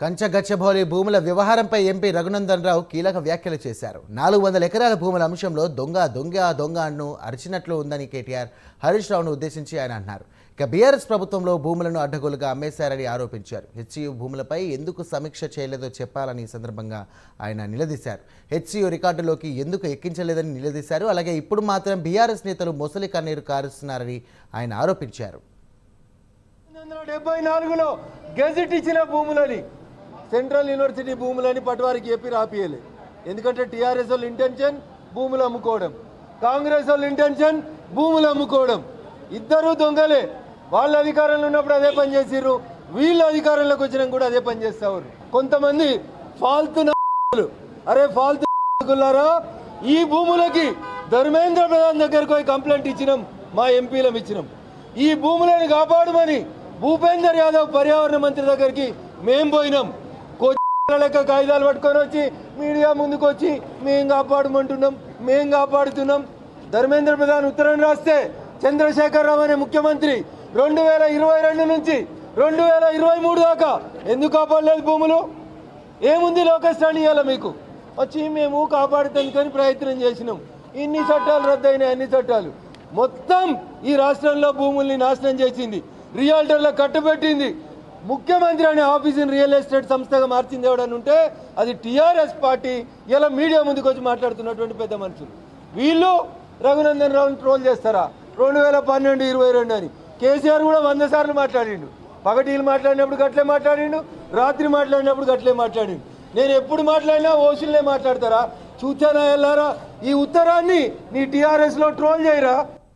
కంచగచ్చభౌలి భూముల వ్యవహారంపై ఎంపీ రఘునందన్ రావు కీలక వ్యాఖ్యలు చేశారు. నాలుగు వందల ఎకరాల భూముల అంశంలో దొంగ దొంగ దొంగ అన్ను అరిచినట్లు ఉందని కేటీఆర్ హరీష్ రావును ఉద్దేశించి ఆయన అన్నారు. ఇక బీఆర్ఎస్ ప్రభుత్వంలో భూములను అడ్డగోలుగా అమ్మేశారని ఆరోపించారు. హెచ్సియు భూములపై ఎందుకు సమీక్ష చేయలేదో చెప్పాలని సందర్భంగా ఆయన నిలదీశారు. హెచ్సియు రికార్డులోకి ఎందుకు ఎక్కించలేదని నిలదీశారు. అలాగే ఇప్పుడు మాత్రం బీఆర్ఎస్ నేతలు మొసలి కన్నీరు కారుస్తున్నారని ఆయన ఆరోపించారు. డెబ్బై నాలుగులో గెజిట్ ఇచ్చిన భూములని సెంట్రల్ యూనివర్సిటీ భూములని పటవారికి చెప్పి రాపియలే. ఎందుకంటే టీఆర్ఎస్ వాళ్ళ ఇంటెన్షన్ భూములు అమ్ముకోవడం. కాంగ్రెస్ వాళ్ళ ఇంటెన్షన్ భూములు అమ్ముకోవడం. ఇద్దరు దొంగలే. వాళ్ళ అధికారంలో ఉన్నప్పుడు అదే పని చేసిర్రు. వీళ్ళ అధికారంలోకి వచ్చినా కూడా అదే పని చేస్తారు కొంతమంది ఫాల్తు అరే ఫాల్తు ఈ భూములకి ధర్మేంద్ర ప్రధాన్ దగ్గరకు పోయి కంప్లైంట్ ఇచ్చినాం మా ఎంపీలం ఇచ్చినాం. ఈ భూములను కాపాడమని భూపేందర్ యాదవ్ పర్యావరణ మంత్రి దగ్గరికి మేం పోయినాం. లెక్క కాగితాలు పట్టుకొని వచ్చి మీడియా ముందుకు వచ్చి మేం కాపాడమంటున్నాం మేం కాపాడుతున్నాం. ధర్మేంద్ర ప్రధాన్ ఉత్తరం రాస్తే చంద్రశేఖర్ రావు అనే ముఖ్యమంత్రి రెండు వేల ఇరవై రెండు నుంచి రెండు వేల ఇరవై మూడు దాకా ఎందుకు కాపాడలేదు భూములు? ఏముంది లోకేష్ రాణి ఇవ్వాలి మీకు? వచ్చి మేము కాపాడుతానికి ప్రయత్నం చేసినాం. ఇన్ని చట్టాలు రద్దయినాయి అన్ని చట్టాలు. మొత్తం ఈ రాష్ట్రంలో భూముల్ని నాశనం చేసింది. రియాల్టర్లో కట్టుబెట్టింది ముఖ్యమంత్రి అనే ఆఫీసుని రియల్ ఎస్టేట్ సంస్థగా మార్చింది ఎవడని ఉంటే అది టీఆర్ఎస్ పార్టీ. ఇలా మీడియా ముందుకు వచ్చి మాట్లాడుతున్నటువంటి పెద్ద మనుషులు. వీళ్ళు రఘునందన్ రావుని ట్రోల్ చేస్తారా? రెండు వేల పన్నెండు ఇరవై రెండు అని. కేసీఆర్ కూడా వంద సార్లు మాట్లాడిండు. పగటీలు మాట్లాడినప్పుడు గట్లే మాట్లాడిండు రాత్రి మాట్లాడినప్పుడు గట్లే మాట్లాడిండు. నేను ఎప్పుడు మాట్లాడినా ఓషుల్నే మాట్లాడతారా? చూచానా వెళ్ళారా ఈ ఉత్తరాన్ని నీ టీఆర్ఎస్లో ట్రోల్ చేయరా?